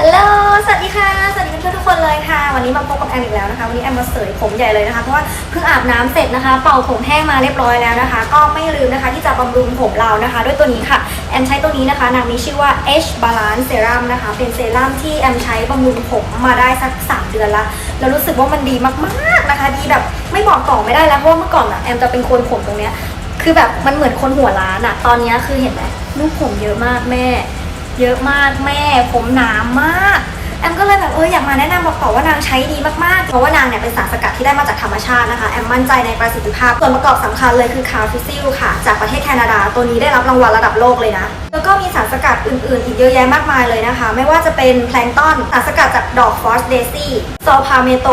ฮัลโหล สวัสดีค่ะ สวัสดีเพื่อนทุกคนเลยค่ะ วันนี้มาพบกับแอมอีกแล้วนะคะ วันนี้แอมมาเสยผมใหญ่เลยนะคะ เพราะว่าเพิ่งอาบน้ำเสร็จนะคะ เป่าผมแห้งมาเรียบร้อยแล้วนะคะ ก็ไม่ลืมนะคะที่จะบำรุงผมเรานะคะ ด้วยตัวนี้ค่ะ แอมใช้ตัวนี้นะคะ นางมีชื่อว่า H Balance Serum นะคะ เป็นเซรั่มที่แอมใช้บำรุงผมมาได้สัก 3 เดือนละ แล้วรู้สึกว่ามันดีมากๆนะคะ ดีแบบไม่บอกต่อไม่ได้แล้ว เพราะว่าเมื่อก่อนอะแอมจะเป็นคนผมตรงเนี้ย คือแบบมันเหมือนคนหัวล้านอะตอนเนี้ยคือเห็นไหมลูกผมเยอะมากแม่ เยอะมากแม่ผมหนามมากแอมก็เลยแบบเอออยากมาแนะนำบอกต่อว่านางใช้ดีมากๆ เพราะว่านางเนี่ยเป็นสารสกัดที่ได้มาจากธรรมชาตินะคะแอมมั่นใจในประสิทธิภาพส่วนประกอบสำคัญเลยคือคาฟิซิลค่ะ จากประเทศแคนาดาตัวนี้ได้รับรางวัลระดับโลกเลยนะแล้วก็มีสารสกัดอื่นๆ อีกเยอะแยะมากมายเลยนะคะ ไม่ว่าจะเป็นแพลงต้นสารสกัดจากดอกฟอสเดซี่ซอพาเมโต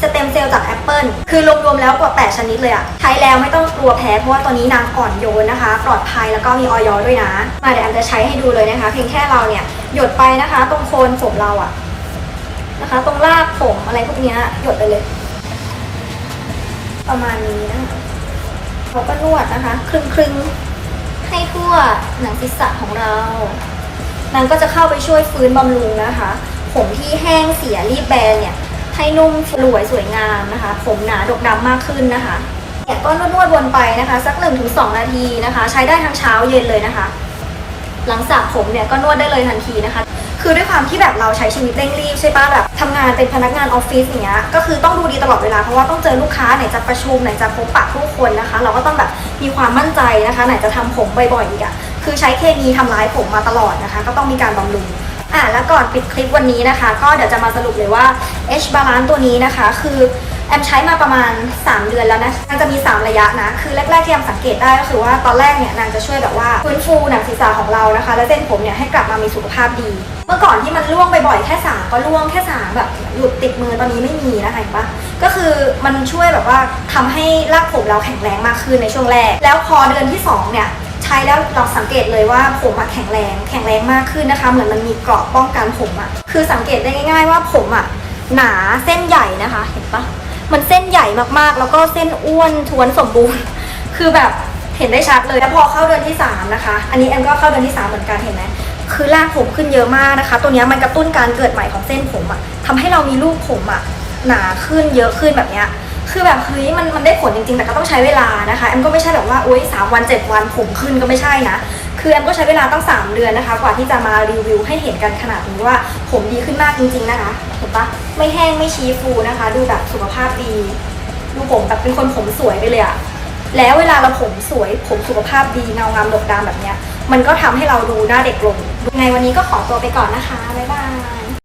สเต็มเซลล์จากแอปเปิลคือรวมๆแล้วกว่า 8 ชนิดเลยอะใช้แล้วไม่ต้องกลัวแพ้ เพราะว่าตัวนี้นางอ่อนโยนนะคะ ปลอดภัยแล้วก็มีออยอด้วยนะ มาเดี๋ยวแอมจะใช้ให้ดูเลยนะคะ เพียงแค่เราเนี่ย หยดไปนะคะ ตรงโคนผมเราอะนะคะ ตรงรากผมอะไรพวกนี้หยดไปเลย ประมาณนี้นะคะเราก็นวดนะคะ คลึงๆให้ทั่ วหนังศีรษะของเรา นางก็จะเข้าไปช่วยฟื้นบำรุงนะคะ ผมที่แห้งเสียรีบแบนเนี่ย ให้นุ่มสวยสวยงามนะคะ ผมหนาดกดำมากขึ้นนะคะเนี่ยก็นวดๆวนไปนะคะ สัก 1-2 นาทีนะคะ ใช้ได้ทั้งเช้าเย็นเลยนะคะ หลังสระผมเนี่ยก็นวดได้เลยทันทีนะคะ คือด้วยความที่แบบเราใช้ชีวิตเร่งรีบใช่ปะแบบทำงานเป็นพนักงานออฟฟิศอย่างเงี้ยก็คือต้องดูดีตลอดเวลาเพราะว่าต้องเจอลูกค้าไหนจะประชุมไหนจะพบปะผู้คนนะคะ เราก็ต้องแบบมีความมั่นใจนะคะ ไหนจะทำผมบ่อยๆอีกอะคือใช้เคมีทำร้ายผมมาตลอดนะคะ ก็ต้องมีการบำรุง อะแล้วก่อนปิดคลิปวันนี้นะคะ ก็เดี๋ยวจะมาสรุปเลยว่า H Balance ตัวนี้นะคะ คือ แอมใช้มาประมาณ 3 เดือนแล้วนะนางจะมี 3 ระยะนะ คือแรกๆที่แอมสังเกตได้ก็คือว่าตอนแรกเนี่ยนางจะช่วยแบบว่าฟื้นฟูหนังศีรษะของเรานะคะ และเส้นผมเนี่ยให้กลับมามีสุขภาพดี เมื่อก่อนที่มันร่วงบ่อยๆแค่สางก็ร่วงแค่สางแบบหลุดติดมือตอนนี้ไม่มีนะคะเห็นปะก็คือมันช่วยแบบว่าทำให้รากผมเราแข็งแรงมากขึ้นในช่วงแรก แล้วพอเดือนที่สองเนี่ยใช้แล้วเราสังเกตเลยว่าผมอะแข็งแรงแข็งแรงมากขึ้นนะคะ เหมือนมันมีเกราะป้องกันผมอะคือสังเกตได้ง่าย ๆ ว่าผมอะหนาเส้นใหญ่นะคะ เห็นปะ มันเส้นใหญ่มากๆ แล้วก็เส้นอ้วนทวนสมบูรณ์ คือแบบเห็นได้ชัดเลย แล้วพอเข้าเดือนที่สามนะคะ อันนี้แอมก็เข้าเดือนที่สามเหมือนกันเห็นไหมคือรากผมขึ้นเยอะมากนะคะ ตัวนี้มันกระตุ้นการเกิดใหม่ของเส้นผมอะทำให้เรามีลูกผมอะหนาขึ้นเยอะขึ้นแบบเนี้ยคือแบบเฮ้ยมันมันได้ผลจริงๆ แต่ก็ต้องใช้เวลานะคะแอมก็ไม่ใช่แบบว่าโอ๊ยสามวันเจ็ดวันผมขึ้นก็ไม่ใช่นะ คือแอมก็ใช้เวลาตั้ง 3 เดือนนะคะ กว่าที่จะมารีวิวให้เห็นกันขนาดนี้ว่าผมดีขึ้นมากจริงๆนะคะ ปะไม่แห้งไม่ชี้ฟูนะคะ ดูแบบสุขภาพดี ดูผมแบบเป็นคนผมสวยไปเลยอะแล้วเวลาเราผมสวยผมสุขภาพดีเงางามดกดำแบบเนี้ย มันก็ทำให้เราดูหน้าเด็กลงยังไงวันนี้ก็ขอตัวไปก่อนนะคะบ๊ายบาย